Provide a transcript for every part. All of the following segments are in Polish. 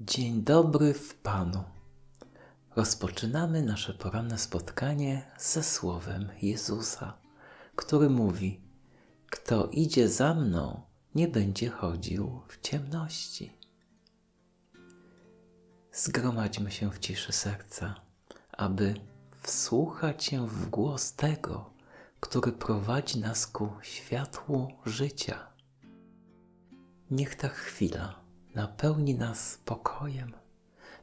Dzień dobry w Panu. Rozpoczynamy nasze poranne spotkanie ze słowem Jezusa, który mówi: Kto idzie za mną, nie będzie chodził w ciemności. Zgromadźmy się w ciszy serca, aby wsłuchać się w głos tego, który prowadzi nas ku światłu życia. Niech ta chwila napełni nas spokojem,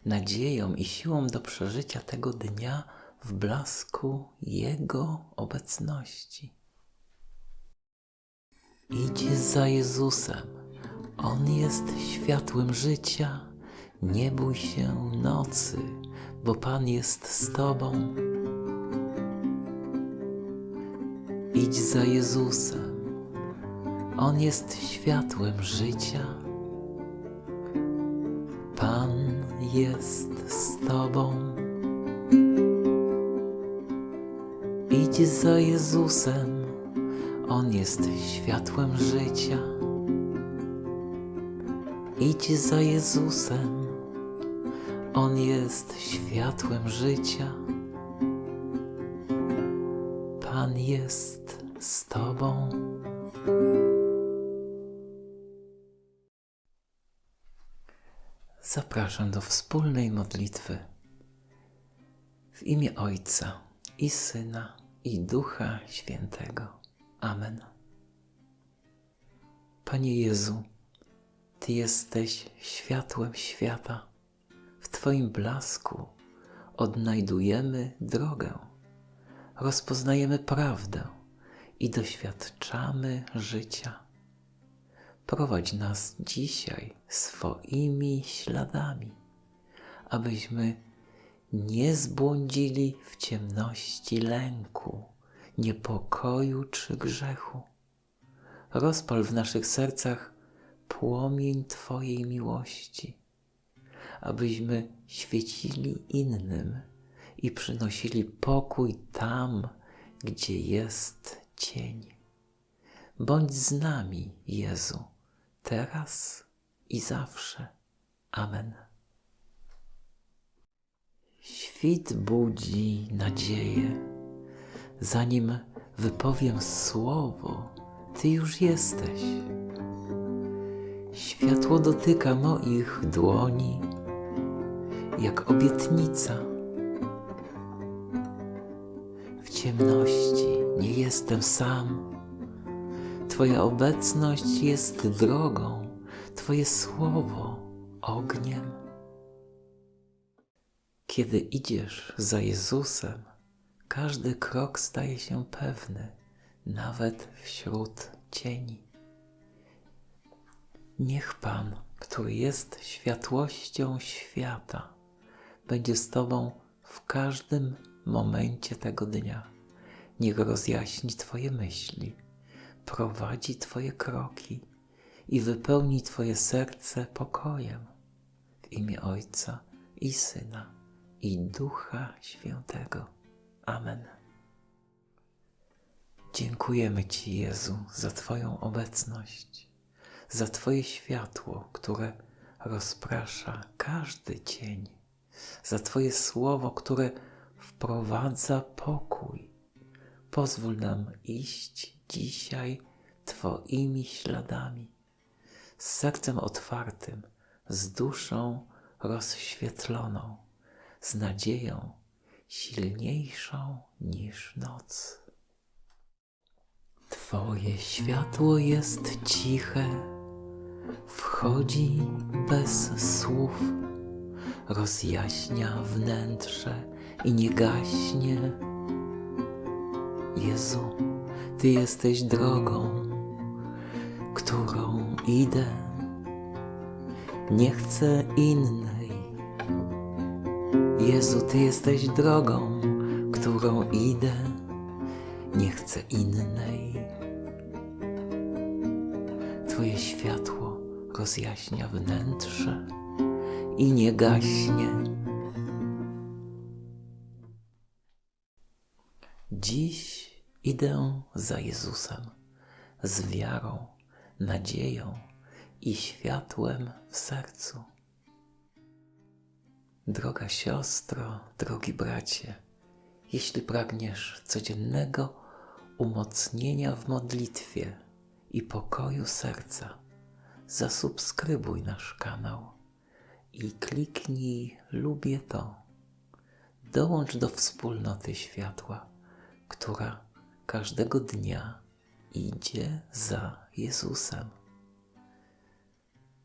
nadzieją i siłą do przeżycia tego dnia w blasku Jego obecności. Idź za Jezusem, On jest światłem życia. Nie bój się nocy, bo Pan jest z Tobą. Idź za Jezusem, On jest światłem życia. Jest z Tobą. Idź za Jezusem, On jest światłem życia. Idź za Jezusem, On jest światłem życia. Pan jest z Tobą. Zapraszam do wspólnej modlitwy. W imię Ojca i Syna i Ducha Świętego. Amen. Panie Jezu, Ty jesteś światłem świata. W Twoim blasku odnajdujemy drogę, rozpoznajemy prawdę i doświadczamy życia. Prowadź nas dzisiaj swoimi śladami, abyśmy nie zbłądzili w ciemności lęku, niepokoju czy grzechu. Rozpal w naszych sercach płomień Twojej miłości, abyśmy świecili innym i przynosili pokój tam, gdzie jest cień. Bądź z nami, Jezu, teraz i zawsze. Amen. Świt budzi nadzieję. Zanim wypowiem słowo, Ty już jesteś. Światło dotyka moich dłoni, jak obietnica. W ciemności nie jestem sam. Twoja obecność jest drogą, Twoje słowo ogniem. Kiedy idziesz za Jezusem, każdy krok staje się pewny, nawet wśród cieni. Niech Pan, który jest światłością świata, będzie z Tobą w każdym momencie tego dnia. Niech rozjaśni Twoje myśli, prowadzi Twoje kroki i wypełni Twoje serce pokojem. W imię Ojca i Syna i Ducha Świętego. Amen. Dziękujemy Ci, Jezu, za Twoją obecność, za Twoje światło, które rozprasza każdy cień, za Twoje słowo, które wprowadza pokój. Pozwól nam iść dzisiaj Twoimi śladami, z sercem otwartym, z duszą rozświetloną, z nadzieją silniejszą niż noc. Twoje światło jest ciche, wchodzi bez słów, rozjaśnia wnętrze i nie gaśnie. Jezu, Ty jesteś drogą, którą idę. Nie chcę innej. Jezu, Ty jesteś drogą, którą idę. Nie chcę innej. Twoje światło rozjaśnia wnętrze i nie gaśnie. Dziś idę za Jezusem z wiarą, nadzieją i światłem w sercu. Droga siostro, drogi bracie, jeśli pragniesz codziennego umocnienia w modlitwie i pokoju serca, zasubskrybuj nasz kanał i kliknij lubię to. Dołącz do wspólnoty światła, która każdego dnia idzie za Jezusem.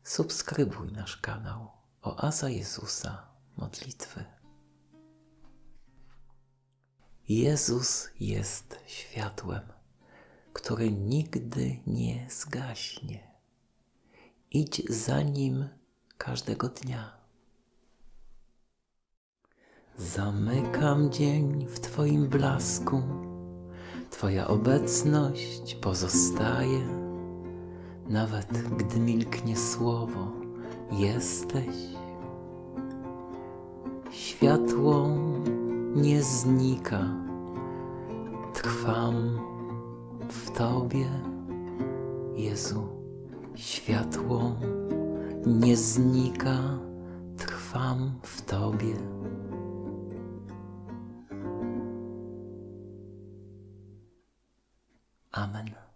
Subskrybuj nasz kanał Oaza Jezusa Modlitwy. Jezus jest światłem, które nigdy nie zgaśnie. Idź za nim każdego dnia. Zamykam dzień w Twoim blasku, Twoja obecność pozostaje, nawet gdy milknie słowo, jesteś. Światło nie znika, trwam w Tobie, Jezu. Światło nie znika, trwam w Tobie. Amen.